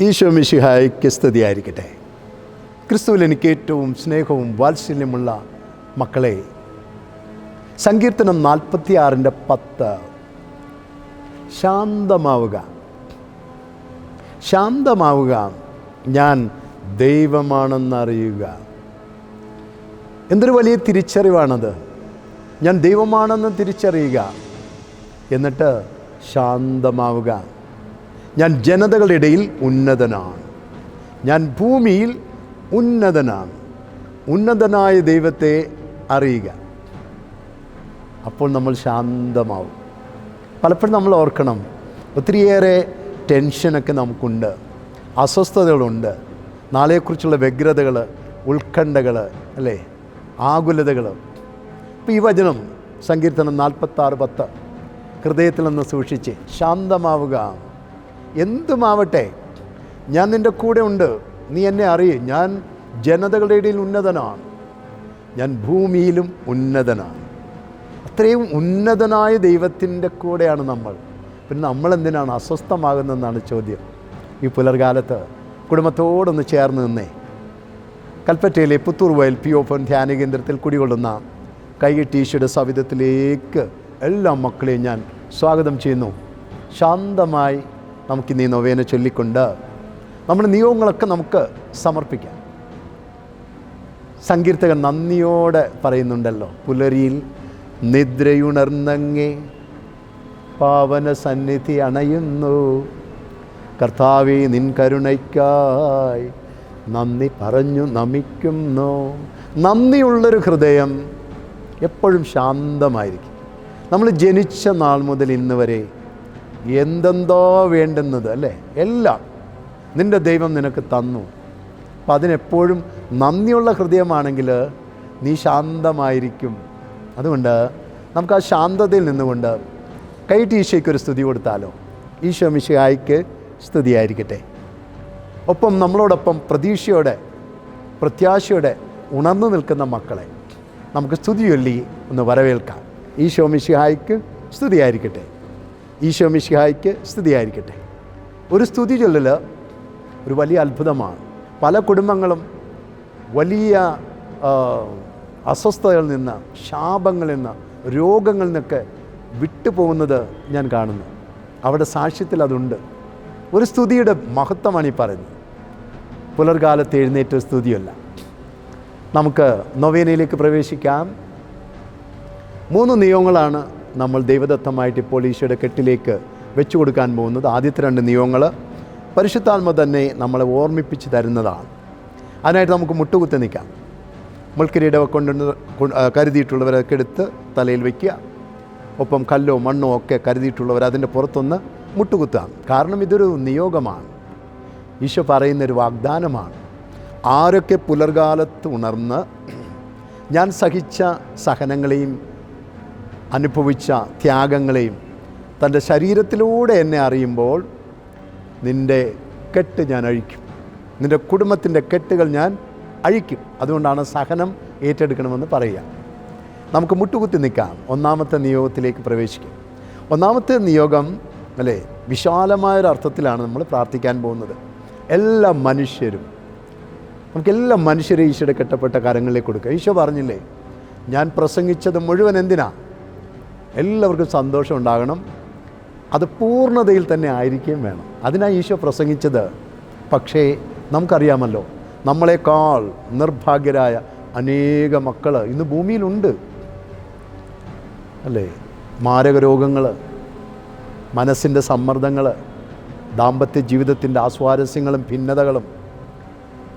ഈശോ മിശിഹായ്ക്ക് സ്തുതിയായിരിക്കട്ടെ. ക്രിസ്തുവിൽ എനിക്ക് ഏറ്റവും സ്നേഹവും വാത്സല്യമുള്ള മക്കളെ സങ്കീർത്തനം നാൽപ്പത്തിയാറിന്റെ പത്ത്. ശാന്തമാവുക. ശാന്തമാവുക. ഞാൻ ദൈവമാണെന്നറിയുക എന്തൊരു വലിയ തിരിച്ചറിവാണത്. ഞാൻ ദൈവമാണെന്ന് തിരിച്ചറിയുക. എന്നിട്ട് ശാന്തമാവുക. ഞാൻ ജനതകളുടെ ഇടയിൽ ഉന്നതനാണ്. ഞാൻ ഭൂമിയിൽ ഉന്നതനാണ്. ഉന്നതനായ ദൈവത്തെ അറിയുക. അപ്പോൾ നമ്മൾ ശാന്തമാവും. പലപ്പോഴും നമ്മൾ ഓർക്കണം ഒത്തിരിയേറെ ടെൻഷനൊക്കെ നമുക്കുണ്ട് അസ്വസ്ഥതകളുണ്ട് നാളെക്കുറിച്ചുള്ള വ്യഗ്രതകൾ ഉത്കണ്ഠകൾ അല്ലേ? ആകുലതകൾ അപ്പോൾ ഈ വചനം സങ്കീർത്തനം നാൽപ്പത്താറ് പത്ത് ഹൃദയത്തിൽ നിന്ന് സൂക്ഷിച്ച് ശാന്തമാവുക. എന്തുമാവട്ടെ ഞാൻ നിന്റെ കൂടെ ഉണ്ട്. നീ എന്നെ അറിയും. ഞാൻ ജനതകളുടെ ഇടയിൽ ഉന്നതനാണ്. ഞാൻ ഭൂമിയിലും ഉന്നതനാണ്. അത്രയും ഉന്നതനായ ദൈവത്തിന്റെ കൂടെയാണ് നമ്മൾ. പിന്നെ നമ്മൾ എന്തിനാണ് അസ്വസ്ഥമാകുന്നതെന്നാണ് ചോദ്യം. ഈ പുലർകാലത്ത് കുടുംബത്തോടൊന്ന് ചേർന്ന് നിന്നേ. കൽപ്പറ്റയിലെ പുത്തൂർ വയൽ പി ഓപ്പൺ ധ്യാന കേന്ദ്രത്തിൽ കുടികൊള്ളുന്ന കൈകെട്ടി സവിധത്തിലേക്ക് എല്ലാ മക്കളെയും ഞാൻ സ്വാഗതം ചെയ്യുന്നു. ശാന്തമായി നമുക്ക് ഇന്ന് ഈ നൊവേന ചൊല്ലിക്കൊണ്ട് നമ്മുടെ നിയോഗങ്ങളൊക്കെ നമുക്ക് സമർപ്പിക്കാം. സങ്കീർത്തകൻ നന്ദിയോടെ പറയുന്നുണ്ടല്ലോ പുലരിയിൽ നിദ്രയുണർന്നങ്ങേ പാവന സന്നിധി അണയുന്നു. കർത്താവെ നിൻ കരുണയ്ക്കായി നന്ദി പറഞ്ഞു നമിക്കുന്നു. നന്ദിയുള്ളൊരു ഹൃദയം എപ്പോഴും ശാന്തമായിരിക്കും. നമ്മൾ ജനിച്ച നാൾ മുതൽ ഇന്ന് വരെ എന്തെന്തോ വേണ്ടുന്നത് അല്ലേ? എല്ലാം നിന്റെ ദൈവം നിനക്ക് തന്നു. അപ്പം അതിനെപ്പോഴും നന്ദിയുള്ള ഹൃദയമാണെങ്കിൽ നീ ശാന്തമായിരിക്കും. അതുകൊണ്ട് നമുക്ക് ആ ശാന്തതയിൽ നിന്നുകൊണ്ട് കൈട്ട് ഈശോയ്ക്ക് ഒരു സ്തുതി കൊടുത്താലോ? ഈശോ മിശായിക്ക് സ്തുതിയായിരിക്കട്ടെ. ഒപ്പം നമ്മളോടൊപ്പം പ്രതീക്ഷയോടെ പ്രത്യാശയോടെ ഉണർന്നു നിൽക്കുന്ന മക്കളെ നമുക്ക് സ്തുതി ചൊല്ലി ഒന്ന് വരവേൽക്കാം. ഈശോ മിശിഹായിക്ക് സ്തുതിയായിരിക്കട്ടെ. ഈശോ മിഷിഹായ്ക്ക് സ്തുതിയായിരിക്കട്ടെ. ഒരു സ്തുതി ചൊല്ലൽ ഒരു വലിയ അത്ഭുതമാണ്. പല കുടുംബങ്ങളും വലിയ അസ്വസ്ഥതകളിൽ നിന്ന് ശാപങ്ങളിൽ നിന്ന് രോഗങ്ങളിൽ നിന്നൊക്കെ വിട്ടുപോകുന്നത് ഞാൻ കാണുന്നു. അവിടെ സാക്ഷ്യത്തിൽ അതുണ്ട്. ഒരു സ്തുതിയുടെ മഹത്വമാണ് ഈ പറയുന്നത്. പുലർകാലത്ത് എഴുന്നേറ്റ സ്തുതിയല്ല. നമുക്ക് നൊവേനയിലേക്ക് പ്രവേശിക്കാം. മൂന്ന് നിയമങ്ങളാണ് നമ്മൾ ദൈവദത്തമായിട്ട് ഇപ്പോൾ ഈശോയുടെ കെട്ടിലേക്ക് വെച്ചു കൊടുക്കാൻ പോകുന്നത് ആദ്യത്തെ രണ്ട് നിയമങ്ങൾ പരിശുദ്ധാത്മ തന്നെ നമ്മളെ ഓർമ്മിപ്പിച്ച് തരുന്നതാണ്. അതിനായിട്ട് നമുക്ക് മുട്ടുകുത്തി നിൽക്കാം. മുൾക്കിരീട കൊണ്ട് കരുതിയിട്ടുള്ളവരൊക്കെ എടുത്ത് തലയിൽ വയ്ക്കുക ഒപ്പം കല്ലോ മണ്ണോ ഒക്കെ കരുതിയിട്ടുള്ളവർ അതിന്റെ പുറത്തൊന്ന് മുട്ടുകുത്താം കാരണം ഇതൊരു നിയോഗമാണ്. ഈശോ പറയുന്നൊരു വാഗ്ദാനമാണ്. ആരൊക്കെ പുലർകാലത്ത് ഉണർന്ന് ഞാൻ സഹിച്ച സഹനങ്ങളെയും അനുഭവിച്ച ത്യാഗങ്ങളെയും തന്റെ ശരീരത്തിലൂടെ എന്നെ അറിയുമ്പോൾ നിന്റെ കെട്ട് ഞാൻ അഴിക്കും. നിന്റെ കുടുംബത്തിന്റെ കെട്ടുകൾ ഞാൻ അഴിക്കും. അതുകൊണ്ടാണ് സഹനം ഏറ്റെടുക്കണമെന്ന് പറയുക. നമുക്ക് മുട്ടുകുത്തി നിൽക്കാം. ഒന്നാമത്തെ നിയോഗത്തിലേക്ക് പ്രവേശിക്കും. ഒന്നാമത്തെ നിയോഗം അല്ലേ വിശാലമായൊരു അർത്ഥത്തിലാണ് നമ്മൾ പ്രാർത്ഥിക്കാൻ പോകുന്നത്. എല്ലാ മനുഷ്യരും നമുക്ക് എല്ലാ മനുഷ്യരെ ഈശോയുടെ കെട്ടപ്പെട്ട കരങ്ങളിലേക്ക് കൊടുക്കുക. ഈശോ പറഞ്ഞില്ലേ ഞാൻ പ്രസംഗിച്ചത് മുഴുവൻ എന്തിനാ? എല്ലാവർക്കും സന്തോഷം ഉണ്ടാകണം. അത് പൂർണതയിൽ തന്നെ ആയിരിക്കുകയും വേണം. അതിനാണ് ഈശോ പ്രസംഗിച്ചത് പക്ഷേ നമുക്കറിയാമല്ലോ നമ്മളെക്കാൾ നിർഭാഗ്യരായ അനേക മക്കൾ ഇന്ന് ഭൂമിയിലുണ്ട്. അല്ലേ? മാരക രോഗങ്ങൾ മനസ്സിന്റെ സമ്മർദ്ദങ്ങൾ ദാമ്പത്യ ജീവിതത്തിന്റെ ആസ്വാരസ്യങ്ങളും ഭിന്നതകളും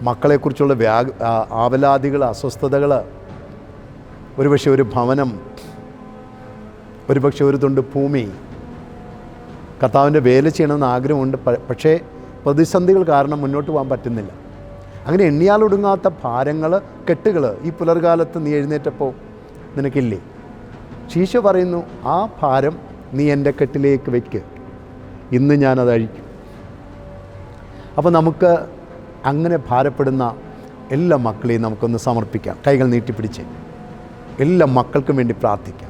മക്കളെക്കുറിച്ചുള്ള വ്യാ ആവലാതികൾ അസ്വസ്ഥതകൾ ഒരുപക്ഷെ ഒരു ഭവനം ഒരുപക്ഷെ ഒരു തുണ്ട് ഭൂമി. കർത്താവിന്റെ വേല ചെയ്യണമെന്ന് ആഗ്രഹമുണ്ട് പക്ഷേ പ്രതിസന്ധികൾ കാരണം മുന്നോട്ട് പോകാൻ പറ്റുന്നില്ല. അങ്ങനെ എണ്ണിയാലൊടുങ്ങാത്ത ഭാരങ്ങൾ കെട്ടുകൾ ഈ പുലർകാലത്ത് നീ എഴുന്നേറ്റപ്പോൾ നിനക്കില്ലേ? ശീശ പറയുന്നു ആ ഭാരം നീ എന്റെ കെട്ടിലേക്ക് വയ്ക്ക്. ഇന്ന് ഞാനത് അഴിക്കും. അപ്പോൾ നമുക്ക് അങ്ങനെ ഭാരപ്പെടുന്ന എല്ലാ മക്കളെയും നമുക്കൊന്ന് സമർപ്പിക്കാം. കൈകൾ നീട്ടിപ്പിടിച്ച്. എല്ലാ മക്കൾക്കും വേണ്ടി പ്രാർത്ഥിക്കാം.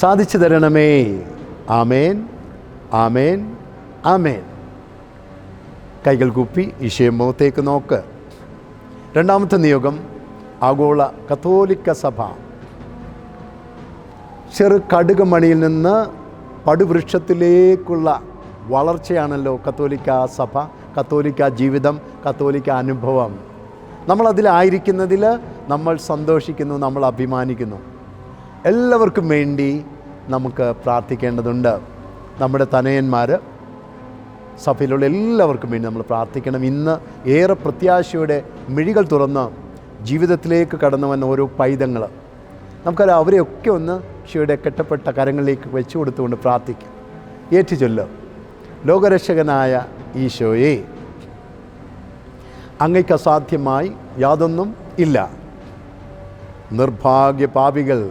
സാധിച്ചു തരണമേ. ആമേൻ ആമേൻ ആമേൻ. കൈകൾ കുപ്പി ഈശോയെ മുഖത്തേക്ക് നോക്ക്. രണ്ടാമത്തെ നിയോഗം ആഗോള കത്തോലിക്ക സഭ. ചെറു കടുകുമണിയിൽ നിന്ന് പടുവൃക്ഷത്തിലേക്കുള്ള വളർച്ചയാണല്ലോ കത്തോലിക്ക സഭ കത്തോലിക്ക ജീവിതം കത്തോലിക്ക അനുഭവം. നമ്മളതിലായിരിക്കുന്നതിൽ നമ്മൾ സന്തോഷിക്കുന്നു നമ്മൾ അഭിമാനിക്കുന്നു. എല്ലാവർക്കും വേണ്ടി നമുക്ക് പ്രാർത്ഥിക്കേണ്ടതുണ്ട്. നമ്മുടെ തനയന്മാർ സഭയിലുള്ള എല്ലാവർക്കും വേണ്ടി നമ്മൾ പ്രാർത്ഥിക്കണം. ഇന്ന് ഏറെ പ്രത്യാശയുടെ മിഴികൾ തുറന്ന് ജീവിതത്തിലേക്ക് കടന്നു വന്ന ഓരോ പൈതങ്ങൾ നമുക്കത് അവരെയൊക്കെ ഒന്ന് ഈശോയുടെ കെട്ടപ്പെട്ട കരങ്ങളിലേക്ക് വെച്ചു കൊടുത്തുകൊണ്ട് പ്രാർത്ഥിക്കാം. ഏറ്റുചൊല്ല് ലോകരക്ഷകനായ ഈശോയെ അങ്ങയ്ക്ക് അസാധ്യമായി യാതൊന്നും ഇല്ല. നിർഭാഗ്യ പാപികൾ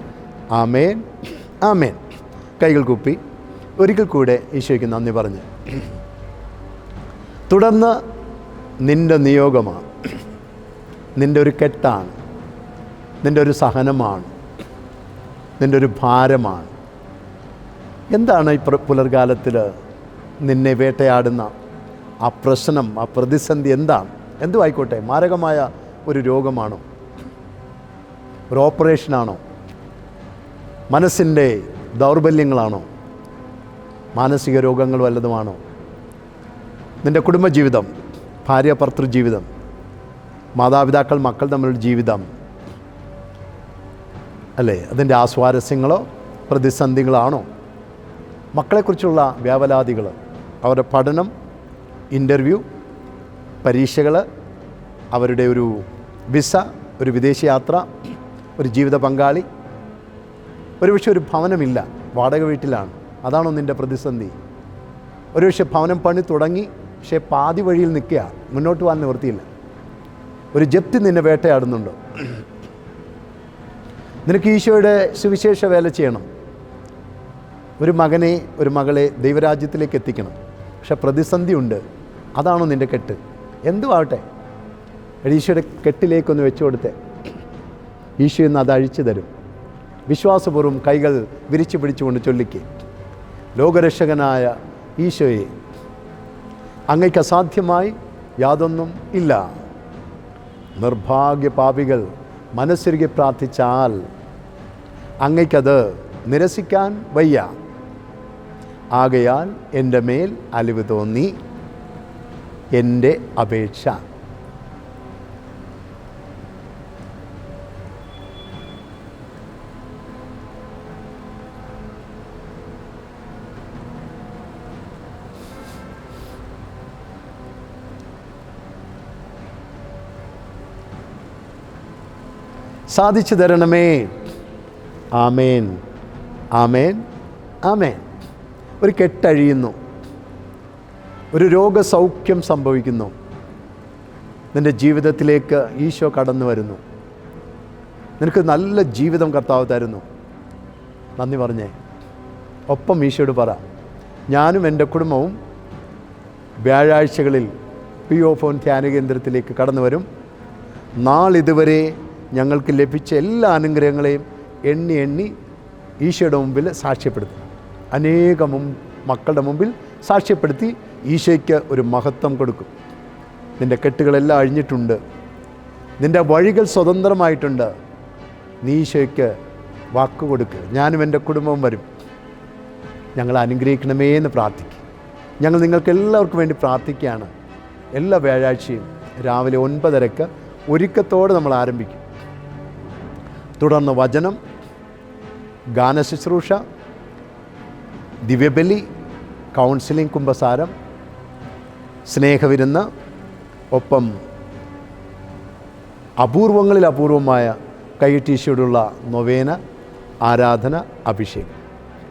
ആമേൻ. ആമേൻ. കൈകൾ കുപ്പി. ഒരിക്കൽ കൂടെ ഈശോയ്ക്ക് നന്ദി പറഞ്ഞ്. തുടർന്ന് നിന്റെ നിയോഗമാണ്. നിന്റെ ഒരു കെട്ടാണ്. നിന്റെ ഒരു സഹനമാണ്. നിന്റെ ഒരു ഭാരമാണ്. എന്താണ് ഈ പുലർകാലത്തിൽ നിന്നെ വേട്ടയാടുന്ന ആ പ്രശ്നം ആ പ്രതിസന്ധി എന്താണ്? എന്തുമായിക്കോട്ടെ മാരകമായ ഒരു രോഗമാണോ? ഒരു ഓപ്പറേഷനാണോ? മനസ്സിന്റെ ദൗർബല്യങ്ങളാണോ? മാനസിക രോഗങ്ങൾ വല്ലതുമാണോ? നിന്റെ കുടുംബജീവിതം ഭാര്യ ഭർത്തൃ ജീവിതം മാതാപിതാക്കൾ മക്കൾ തമ്മിലുള്ള ജീവിതം അല്ലേ? അതിന്റെ ആസ്വാരസ്യങ്ങളോ പ്രതിസന്ധികളാണോ മക്കളെക്കുറിച്ചുള്ള വ്യാപലാതികൾ അവരുടെ പഠനം ഇന്റർവ്യൂ പരീക്ഷകൾ അവരുടെ ഒരു വിസ ഒരു വിദേശയാത്ര ഒരു ജീവിത പങ്കാളി ഒരുപക്ഷെ ഒരു ഭവനമില്ല വാടക വീട്ടിലാണ്. അതാണോ നിന്റെ പ്രതിസന്ധി? ഒരുപക്ഷെ ഭവനം പണി തുടങ്ങി പക്ഷേ പാതി വഴിയിൽ നിൽക്കുക മുന്നോട്ട് പോകാൻ നിവൃത്തിയില്ല. ഒരു ജപ്തി നിന്നെ വേട്ടയാടുന്നുണ്ടോ. നിനക്ക് ഈശോയുടെ സുവിശേഷ വേല ചെയ്യണം. ഒരു മകനെ ഒരു മകളെ ദൈവരാജ്യത്തിലേക്ക് എത്തിക്കണം. പക്ഷെ പ്രതിസന്ധിയുണ്ട് അതാണോ നിന്റെ കെട്ട്? എന്തുമാവട്ടെ ഈശോയുടെ കെട്ടിലേക്കൊന്ന് വെച്ചു കൊടുത്തേ ഈശോ ഇന്ന് അത് അഴിച്ചു തരും. വിശ്വാസപൂർവം കൈകൾ വിരിച്ചു പിടിച്ചുകൊണ്ട് ചൊല്ലിക്ക്. ലോകരക്ഷകനായ ഈശോയെ അങ്ങയ്ക്ക് അസാധ്യമായി യാതൊന്നും ഇല്ല. നിർഭാഗ്യ പാപികൾ മനസ്സുരുകി പ്രാർത്ഥിച്ചാൽ അങ്ങയ്ക്കത് നിരസിക്കാൻ വയ്യ. ആകയാൽ എന്റെ മേൽ അലിവ് തോന്നി. എന്റെ അപേക്ഷ. സാധിച്ചു തരണമേ. ആമേൻ. ആമേൻ. ആമേൻ. ഒരു കെട്ടഴിയുന്നു. ഒരു രോഗസൗഖ്യം സംഭവിക്കുന്നു. നിന്റെ ജീവിതത്തിലേക്ക് ഈശോ കടന്നു വരുന്നു. നിനക്ക് നല്ല ജീവിതം കർത്താവ് തരുന്നു. നന്ദി പറഞ്ഞേ. ഒപ്പം ഈശോയോട് പറ. ഞാനും എന്റെ കുടുംബവും വ്യാഴാഴ്ചകളിൽ പി ഒ ഫോൺ ധ്യാന കേന്ദ്രത്തിലേക്ക് കടന്നു വരും. നാളിതുവരെ ഞങ്ങൾക്ക് ലഭിച്ച എല്ലാ അനുഗ്രഹങ്ങളെയും എണ്ണി എണ്ണി ഈശോയുടെ മുമ്പിൽ സാക്ഷ്യപ്പെടുത്തുക അനേകം മക്കളുടെ മുമ്പിൽ സാക്ഷ്യപ്പെടുത്തി ഈശോയ്ക്ക് ഒരു മഹത്വം കൊടുക്കും. നിന്റെ കെട്ടുകളെല്ലാം അഴിഞ്ഞിട്ടുണ്ട്. നിന്റെ വഴികൾ സ്വതന്ത്രമായിട്ടുണ്ട്. നീ ഈശോയ്ക്ക് വാക്ക് കൊടുക്കുക ഞാനും എന്റെ കുടുംബവും വരും. ഞങ്ങൾ അനുഗ്രഹിക്കണമേ എന്ന് പ്രാർത്ഥിക്കും. ഞങ്ങൾ നിങ്ങൾക്ക് എല്ലാവർക്കും വേണ്ടി പ്രാർത്ഥിക്കുകയാണ്. എല്ലാ വ്യാഴാഴ്ചയും രാവിലെ ഒൻപതരക്ക് ഒരുക്കത്തോടെ നമ്മൾ ആരംഭിക്കും. തുടർന്ന് വചനം ഗാനശുശ്രൂഷ ദിവ്യബലി കൗൺസിലിംഗ് കുംഭസാരം സ്നേഹവിരുന്ന് ഒപ്പം അപൂർവങ്ങളിൽ അപൂർവമായ കൈയിട്ടീശയോടുള്ള നൊവേന ആരാധന അഭിഷേകം.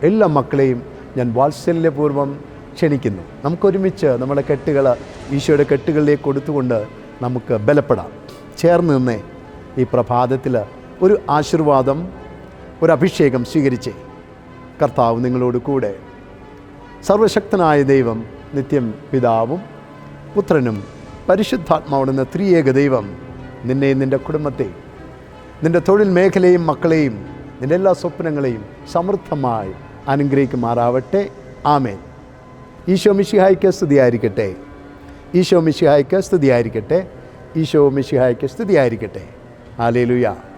എല്ലാ മക്കളെയും ഞാൻ വാത്സല്യപൂർവം ക്ഷണിക്കുന്നു. നമുക്കൊരുമിച്ച് നമ്മുടെ കെട്ടുകൾ ഈശോയുടെ കെട്ടുകളിലേക്ക് കൊടുത്തുകൊണ്ട് നമുക്ക് ബലപ്പെടാം. ചേർന്ന് നിന്നേ ഈ പ്രഭാതത്തിൽ ഒരു ആശീർവാദം ഒരു അഭിഷേകം സ്വീകരിച്ചേ. കർത്താവ് നിങ്ങളോട് കൂടെ. സർവശക്തനായ ദൈവം നിത്യം പിതാവും പുത്രനും പരിശുദ്ധാത്മാവുടെന്ന ത്രിയേക ദൈവം നിന്നെയും നിന്റെ കുടുംബത്തെ നിന്റെ തൊഴിൽ മേഖലയും മക്കളെയും നിന്റെ എല്ലാ സ്വപ്നങ്ങളെയും സമൃദ്ധമായി അനുഗ്രഹിക്കുമാറാവട്ടെ. ആമേൻ. ഈശോ മിശിഹായ്ക്ക് സ്തുതിയായിരിക്കട്ടെ. ഈശോ മിശിഹായ്ക്ക് സ്തുതിയായിരിക്കട്ടെ. ഈശോ മിശിഹായ്ക്ക് സ്തുതിയായിരിക്കട്ടെ. ആലേലുയാ ലുയ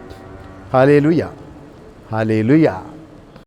ഹാലേ ലുയ ഹാലേ ലുയ